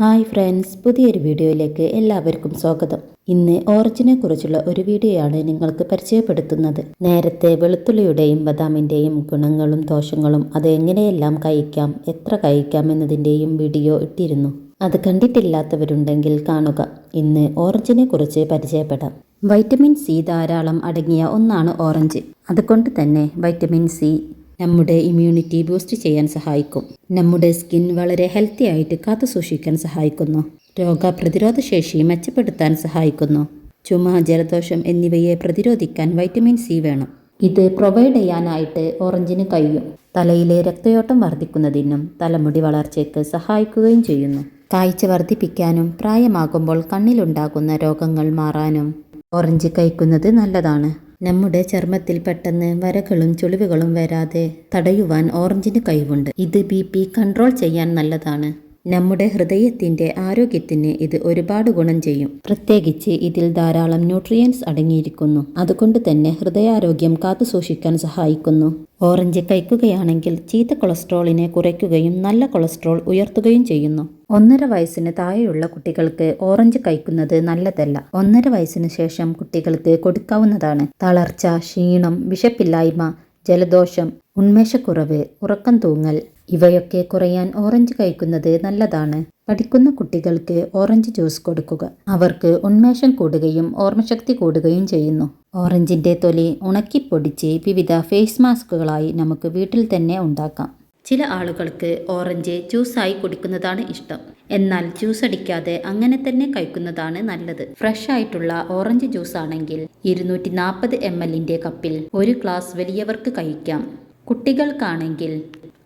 Hi friends പുതിയൊരു വീഡിയോയിലേക്ക് എല്ലാവർക്കും സ്വാഗതം. ഇന്ന് ഓറഞ്ചിനെ കുറിച്ചുള്ള ഒരു വീഡിയോയാണ് നിങ്ങൾക്ക് പരിചയപ്പെടുത്തുന്നത്. നേരത്തെ വെളുത്തുള്ളിയുടെയും ബദാമിന്റെയും ഗുണങ്ങളും ദോഷങ്ങളും അത് എങ്ങനെയെല്ലാം കഴിക്കാം എത്ര കഴിക്കാം എന്നതിന്റെയും വീഡിയോ ഇട്ടിരുന്നു. അത് കണ്ടിട്ടില്ലാത്തവരുണ്ടെങ്കിൽ കാണുക. ഇന്ന് ഓറഞ്ചിനെ കുറിച്ച് പരിചയപ്പെടാം. വൈറ്റമിൻ സി ധാരാളം അടങ്ങിയ ഒന്നാണ് ഓറഞ്ച്. അതുകൊണ്ട് തന്നെ വൈറ്റമിൻ സി നമ്മുടെ ഇമ്മ്യൂണിറ്റി ബൂസ്റ്റ് ചെയ്യാൻ സഹായിക്കും. നമ്മുടെ സ്കിൻ വളരെ ഹെൽത്തി ആയിട്ട് കാത്തു സൂക്ഷിക്കാൻ സഹായിക്കുന്നു. രോഗപ്രതിരോധ ശേഷി മെച്ചപ്പെടുത്താൻ സഹായിക്കുന്നു. ചുമ ജലദോഷം എന്നിവയെ പ്രതിരോധിക്കാൻ വൈറ്റമിൻ സി വേണം. ഇത് പ്രൊവൈഡ് ചെയ്യാനായിട്ട് ഓറഞ്ചിന് കഴിയും. തലയിലെ രക്തയോട്ടം വർദ്ധിക്കുന്നതിനും തലമുടി വളർച്ചയ്ക്ക് സഹായിക്കുകയും ചെയ്യുന്നു. കാഴ്ച വർദ്ധിപ്പിക്കാനും പ്രായമാകുമ്പോൾ കണ്ണിലുണ്ടാകുന്ന രോഗങ്ങൾ മാറാനും ഓറഞ്ച് കഴിക്കുന്നത് നല്ലതാണ്. നമ്മുടെ ചർമ്മത്തിൽ പെട്ടെന്ന് വരകളും ചുളിവുകളും വരാതെ തടയുവാൻ ഓറഞ്ചിന് കഴിവുണ്ട്. ഇത് ബി പി കൺട്രോൾ ചെയ്യാൻ നല്ലതാണ്. നമ്മുടെ ഹൃദയത്തിന്റെ ആരോഗ്യത്തിന് ഇത് ഒരുപാട് ഗുണം ചെയ്യും. പ്രത്യേകിച്ച് ഇതിൽ ധാരാളം ന്യൂട്രിയൻസ് അടങ്ങിയിരിക്കുന്നു. അതുകൊണ്ട് തന്നെ ഹൃദയാരോഗ്യം കാത്തുസൂക്ഷിക്കാൻ സഹായിക്കുന്നു. ഓറഞ്ച് കഴിക്കുകയാണെങ്കിൽ ചീത്ത കൊളസ്ട്രോളിനെ കുറയ്ക്കുകയും നല്ല കൊളസ്ട്രോൾ ഉയർത്തുകയും ചെയ്യുന്നു. ഒന്നര വയസ്സിന് താഴെയുള്ള കുട്ടികൾക്ക് ഓറഞ്ച് കഴിക്കുന്നത് നല്ലതല്ല. ഒന്നര വയസ്സിന് ശേഷം കുട്ടികൾക്ക് കൊടുക്കാവുന്നതാണ്. തളർച്ച ക്ഷീണം വിശപ്പില്ലായ്മ ജലദോഷം ഉന്മേഷക്കുറവ് ഉറക്കം തൂങ്ങൽ ഇവയൊക്കെ കുറയാൻ ഓറഞ്ച് കഴിക്കുന്നത് നല്ലതാണ്. പഠിക്കുന്ന കുട്ടികൾക്ക് ഓറഞ്ച് ജ്യൂസ് കൊടുക്കുക. അവർക്ക് ഉന്മേഷം കൂടുകയും ഓർമ്മശക്തി കൂടുകയും ചെയ്യുന്നു. ഓറഞ്ചിന്റെ തൊലി ഉണക്കിപ്പൊടിച്ച് വിവിധ ഫേസ് മാസ്കുകളായി നമുക്ക് വീട്ടിൽ തന്നെ ഉണ്ടാക്കാം. ചില ആളുകൾക്ക് ഓറഞ്ച് ജ്യൂസായി കുടിക്കുന്നതാണ് ഇഷ്ടം. എന്നാൽ ജ്യൂസ് അടിക്കാതെ അങ്ങനെ തന്നെ കഴിക്കുന്നതാണ് നല്ലത്. ഫ്രഷ് ആയിട്ടുള്ള ഓറഞ്ച് ജ്യൂസ് ആണെങ്കിൽ ഇരുന്നൂറ്റി നാൽപ്പത് എം എല്ലിന്റെ കപ്പിൽ ഒരു ഗ്ലാസ് വലിയവർക്ക് കഴിക്കാം. കുട്ടികൾക്കാണെങ്കിൽ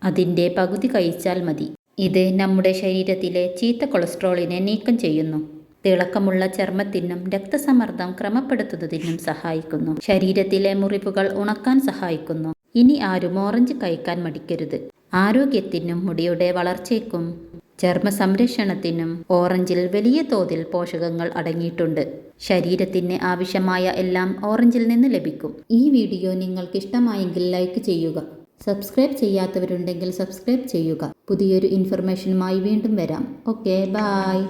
അതിന്റെ പകുതി കഴിച്ചാൽ മതി. ഇത് നമ്മുടെ ശരീരത്തിലെ ചീത്ത കൊളസ്ട്രോളിനെ നീക്കം ചെയ്യുന്നു. തിളക്കമുള്ള ചർമ്മത്തിനും രക്തസമ്മർദ്ദം ക്രമപ്പെടുത്തുന്നതിനും സഹായിക്കുന്നു. ശരീരത്തിലെ മുറിവുകൾ ഉണക്കാൻ സഹായിക്കുന്നു. ഇനി ആരും ഓറഞ്ച് കഴിക്കാൻ മടിക്കരുത്. ആരോഗ്യത്തിനും മുടിയുടെ വളർച്ചയ്ക്കും ചർമ്മ സംരക്ഷണത്തിനും ഓറഞ്ചിൽ വലിയ തോതിൽ പോഷകങ്ങൾ അടങ്ങിയിട്ടുണ്ട്. ശരീരത്തിന് ആവശ്യമായ എല്ലാം ഓറഞ്ചിൽ നിന്ന് ലഭിക്കും. ഈ വീഡിയോ നിങ്ങൾക്ക് ഇഷ്ടമായെങ്കിൽ ലൈക്ക് ചെയ്യുക. സബ്സ്ക്രൈബ് ചെയ്യാത്തവരുണ്ടെങ്കിൽ സബ്സ്ക്രൈബ് ചെയ്യുക. പുതിയൊരു ഇൻഫർമേഷനുമായി വീണ്ടും വരാം. Okay bye